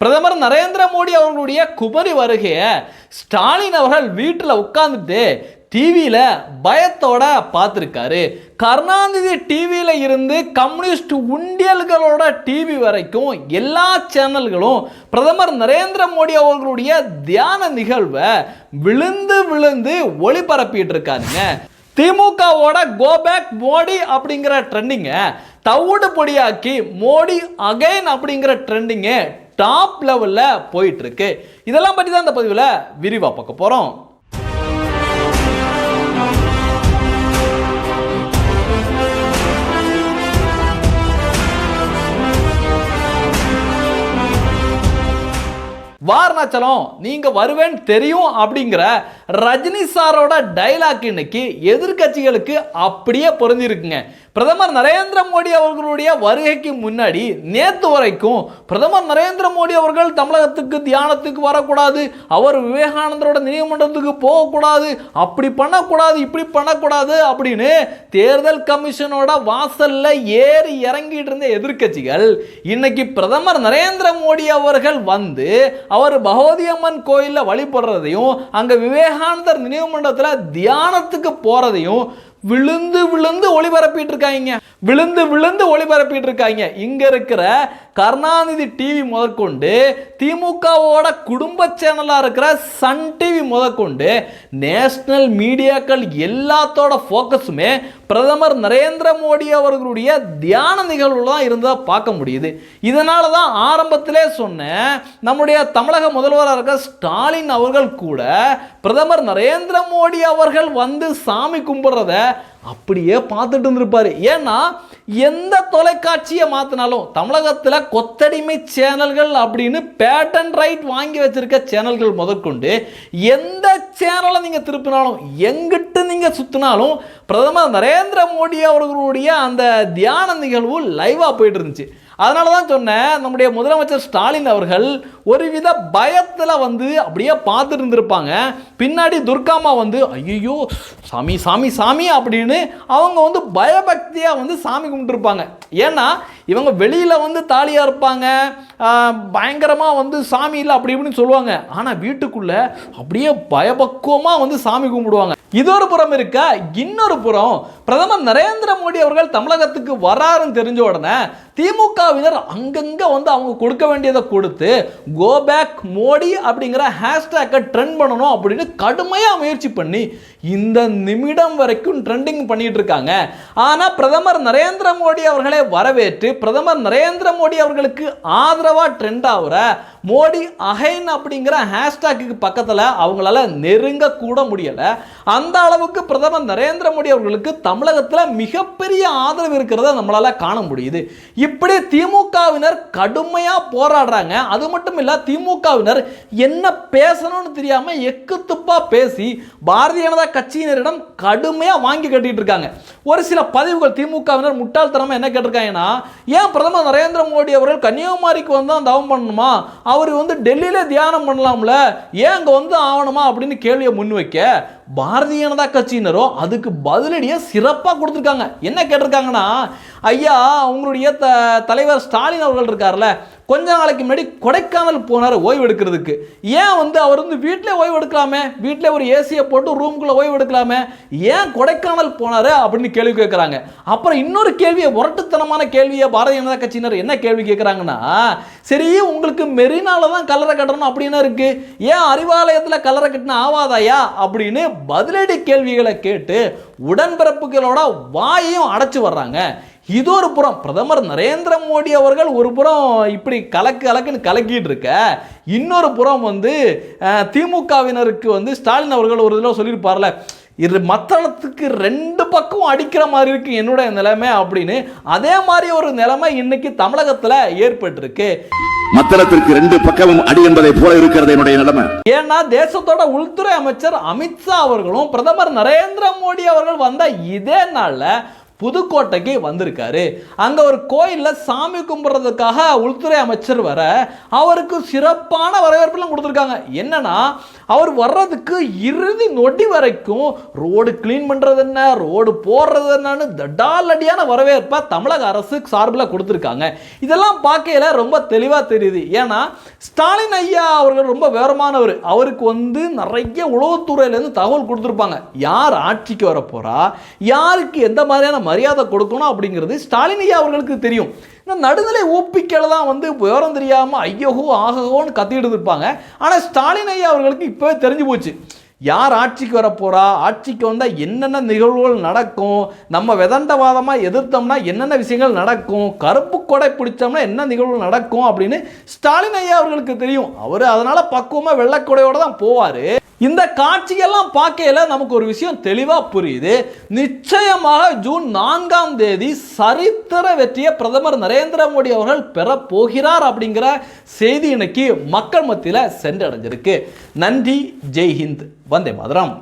பிரதமர் நரேந்திர மோடி அவர்களுடைய குமரி வருகையை ஸ்டாலின் அவர்கள் வீட்டில் உட்கார்ந்துட்டு டிவியில் பயத்தோட பார்த்துருக்காரு. கருணாநிதி டிவியில் இருந்து கம்யூனிஸ்ட் உண்டியல்களோட டிவி வரைக்கும் எல்லா சேனல்களும் பிரதமர் நரேந்திர மோடி அவர்களுடைய தியான நிகழ்வை விழுந்து விழுந்து ஒளிபரப்பிட்டு இருக்காருங்க திமுகவோட கோபேக் மோடி அப்படிங்கிற ட்ரெண்டிங்கை தவிடு பொடியாக்கி மோடி அகைன் அப்படிங்கிற ட்ரெண்டிங்கு டாப் லெவலில் போயிட்டுருக்கு. இதெல்லாம் பற்றி தான் இந்த பதிவில் விரிவாக பார்க்க போகிறோம் வாரணாச்சலம் நீங்க வருவேன் தெரியும் அப்படிங்கிற ரஜினி சாரோட டைலாக் இன்னைக்கு எதிர்க்கட்சிகளுக்கு அப்படியே பொருந்திருக்குங்க. பிரதமர் நரேந்திர மோடி அவர்களுடைய வருகைக்கு முன்னாடி நேற்று வரைக்கும் பிரதமர் நரேந்திர மோடி அவர்கள் தமிழகத்துக்கு தியானத்துக்கு வரக்கூடாது. அவர் விவேகானந்தரோட நினைவு போகக்கூடாது. அப்படி பண்ணக்கூடாது இப்படி பண்ணக்கூடாது அப்படின்னு தேர்தல் கமிஷனோட வாசல்ல ஏறி இறங்கிட்டு இருந்த எதிர்க்கட்சிகள் இன்னைக்கு பிரதமர் நரேந்திர மோடி அவர்கள் வந்து அவர் பகவதி அம்மன் கோயிலில் வழிபடுறதையும் அங்கே விவேகானந்தர் நினைவு மண்டபத்தில் தியானத்துக்கு போகிறதையும் விழுந்து விழுந்து ஒளிபரப்பிட்டு இருக்காங்க விழுந்து விழுந்து ஒளிபரப்பிட்டு இருக்காங்க இங்க இருக்கிற கருணாநிதி டிவி முதற்கொண்டு திமுகவோட குடும்ப சேனலா இருக்கிற சன் டிவி முதற்கொண்டு நேஷனல் மீடியாக்கள் எல்லாத்தோட ஃபோக்கஸுமே பிரதமர் நரேந்திர மோடி அவர்களுடைய தியான நிகழ்வுல தான் இருந்ததா பார்க்க முடியுது. இதனால தான் ஆரம்பத்திலே சொன்னேன் நம்முடைய தமிழக முதல்வராக இருக்க ஸ்டாலின் அவர்கள் கூட பிரதமர் நரேந்திர மோடி அவர்கள் வந்து சாமி கும்பிட்றத அப்படியே பார்த்துட்டு இருந்திருப்பார். ஏன்னா எந்த தொலைக்காட்சியை மாற்றினாலும் தமிழகத்தில் கொத்தடிமை சேனல்கள் அப்படின்னு பேட்டன் ரைட் வாங்கி வச்சிருக்க சேனல்கள் முதற்கொண்டு எந்த சேனலை நீங்கள் திருப்பினாலும் எங்கிட்டு நீங்கள் சுற்றினாலும் பிரதமர் நரேந்திர மோடி அவர்களுடைய அந்த தியான நிகழ்வு லைவாக போயிட்டு இருந்துச்சு அதனால தான் சொன்னேன் நம்முடைய முதலமைச்சர் ஸ்டாலின் அவர்கள் ஒருவித பயத்தில் வந்து அப்படியே பார்த்துட்டு இருந்திருப்பாங்க பின்னாடி துர்காமா வந்து ஐயோ சாமி சாமி சாமி அப்படின்னு அவங்க வந்து பயபக்தியாக வந்து சாமி கும்பிட்டுருப்பாங்க ஏன்னா இவங்க வெளியில் வந்து தாலியாக இருப்பாங்க. பயங்கரமாக வந்து சாமி இல்லை அப்படி இப்படின்னு சொல்லுவாங்க. ஆனால் வீட்டுக்குள்ளே அப்படியே பயபக்குவமாக வந்து சாமி கும்பிடுவாங்க. இது ஒரு புறம் இருக்க இன்னொரு புறம் பிரதமர் நரேந்திர மோடி அவர்கள் தமிழகத்துக்கு வராருன்னு தெரிஞ்ச உடனே திமுகவினர் அங்கங்கே வந்து அவங்க கொடுக்க வேண்டியதை கொடுத்து கோ பேக் மோடி அப்படிங்கிற ஹேஷ்டேக்கை ட்ரெண்ட் பண்ணணும் அப்படின்னு கடுமையாக முயற்சி பண்ணி இந்த நிமிடம் வரைக்கும் ட்ரெண்டிங் பண்ணிட்டு இருக்காங்க. ஆனால் பிரதமர் நரேந்திர மோடி அவர்களை வரவேற்று பிரதமர் நரேந்திர மோடி அவர்களுக்கு ஆதரவாக ட்ரெண்ட் ஆகிற மோடி அகைன் அப்படிங்கிற ஹேஷ்டேக்கு பக்கத்தில் அவங்களால நெருங்க கூட முடியலை. அந்த அளவுக்கு பிரதமர் நரேந்திர மோடி அவர்களுக்கு தமிழகத்தில் மிகப்பெரிய ஆதரவு இருக்கிறத நம்மளால் காண முடியுது. இப்படி திமுகவினர் கடுமையாக போராடுறாங்க. அது மட்டும் இல்லை திமுகவினர் என்ன பேசணும்னு தெரியாமல் எக்கு துப்பா பேசி பாரதிய ஜனதா கட்சியினரிடம் கடுமையாக வாங்கி கட்டிட்டு இருக்காங்க. ஒரு சில பதிவுகள் திமுகவினர் முட்டாள்தனமாக என்ன கேட்டிருக்காங்கன்னா ஏன் பிரதமர் நரேந்திர மோடி அவர்கள் கன்னியாகுமரிக்கு வந்து தான் தவம் பண்ணணுமா? அவர் வந்து டெல்லியில தியானம் பண்ணலாம்ல. ஏன் அங்கே வந்து ஆகணுமா அப்படின்னு கேள்வியை முன்வைக்க பாரதிய ஜனதா கட்சியினரோ அதுக்கு பதிலடியை சிறப்பாக கொடுத்துருக்காங்க. என்ன கேட்டிருக்காங்கன்னா ஐயா உங்களுடைய த தலைவர் ஸ்டாலின் அவர்கள் இருக்கார்ல கொஞ்ச நாளைக்கு முன்னாடி கொடைக்கானல் போனார் ஓய்வு எடுக்கிறதுக்கு. ஏன் வந்து அவர் வந்து வீட்டிலே ஓய்வு எடுக்கலாமே? வீட்டிலே ஒரு ஏசியை போட்டு ரூம்குள்ளே ஓய்வு எடுக்கலாமே? ஏன் கொடைக்கானல் போனார் அப்படின்னு கேள்வி கேட்குறாங்க அப்புறம் இன்னொரு கேள்வியை முரட்டுத்தனமான கேள்வியை பாரதிய ஜனதா கட்சியினர் என்ன கேள்வி கேட்குறாங்கன்னா சரி உங்களுக்கு மெரினால தான் கல்லறை கட்டணும் அப்படின்னு இருக்கு? ஏன் அறிவாலயத்தில் கல்லறை கட்டினா ஆவாதாயா? அப்படின்னு பதிலடி கேள்விகளை கேட்டு உடன்பிறப்புகளோட வாயையும் அடைச்சு வர்றாங்க. இது ஒரு புறம். பிரதமர் நரேந்திர மோடி அவர்கள் ஒரு புறம் இப்படி கலக்கு கலக்குன்னு கலக்கிட்டு இருக்க. இன்னொரு புறம் வந்து திமுகவினருக்கு வந்து ஸ்டாலின் அவர்கள் ஒரு இதில் சொல்லியிருப்பார்ல இது மத்தளத்துக்கு ரெண்டு பக்கம் அடிக்கிற மாதிரி இருக்கு என்னுடைய நிலைமை அப்படின்னு. அதே மாதிரி ஒரு நிலைமை இன்னைக்கு தமிழகத்தில் ஏற்பட்டிருக்கு. மத்தளத்திற்கு ரெண்டு பக்கமும் அடி என்பதை போல இருக்கிறது என்னுடைய நிலைமை. ஏன்னா தேசத்தோட உள்துறை அமைச்சர் அமித்ஷா அவர்களும் பிரதமர் நரேந்திர மோடி அவர்கள் வந்த இதே நாள்ல புதுக்கோட்டைக்கு வந்திருக்காரு. அங்கே ஒரு கோயிலில் சாமி கும்பிட்றதுக்காக உள்துறை அமைச்சர் வர அவருக்கு சிறப்பான வரவேற்பெல்லாம் கொடுத்துருக்காங்க. என்னன்னா அவர் வர்றதுக்கு இறுதி நொடி வரைக்கும் ரோடு க்ளீன் பண்ணுறது என்ன ரோடு போடுறது என்னன்னு தடாலடியான வரவேற்பை தமிழக அரசு சார்பில் கொடுத்துருக்காங்க. இதெல்லாம் பார்க்கையில ரொம்ப தெளிவாக தெரியுது. ஏன்னா ஸ்டாலின் ஐயா அவர்கள் ரொம்ப வேரமானவர் அவருக்கு வந்து நிறைய உளவுத்துறையிலேருந்து தகவல் கொடுத்துருப்பாங்க. யார் ஆட்சிக்கு வர யாருக்கு எந்த மாதிரியான மரியாதை கொடுக்கணும் அப்படிங்கிறது ஸ்டாலினியா அவர்களுக்கு தெரியும். இந்த நடுநிலை ஊப்பிக்கல தான் வந்து விவரம் தெரியாமல் ஐயோஹோ ஆகஹோன்னு கத்திக்கிட்டு இருப்பாங்க. ஆனால் ஸ்டாலின் ஐயா அவர்களுக்கு இப்போவே தெரிஞ்சு போச்சு. யார் ஆட்சிக்கு வரப்போகிறா ஆட்சிக்கு வந்தால் என்னென்ன நிகழ்வுகள் நடக்கும்? நம்ம விதண்டவாதமாக எதிர்த்தோம்னா என்னென்ன விஷயங்கள் நடக்கும்? கருப்பு கொடை பிடிச்சோம்னா என்ன நிகழ்வுகள் நடக்கும் அப்படின்னு ஸ்டாலின் ஐயா அவர்களுக்கு தெரியும். அவர் அதனால் பக்குவமாக வெள்ளக்கொடையோடு தான் போவார். இந்த காட்சியெல்லாம் பார்க்கையில நமக்கு ஒரு விஷயம் தெளிவாக புரியுது. நிச்சயமாக ஜூன் நான்காம் தேதி சரித்திர வெற்றியை பிரதமர் நரேந்திர மோடி அவர்கள் பெறப்போகிறார் அப்படிங்கிற செய்தி இன்னைக்கு மக்கள் மத்தியில் சென்றடைஞ்சிருக்கு. நன்றி ஜெய் ஹிந்த் வந்தே மாதிரம்.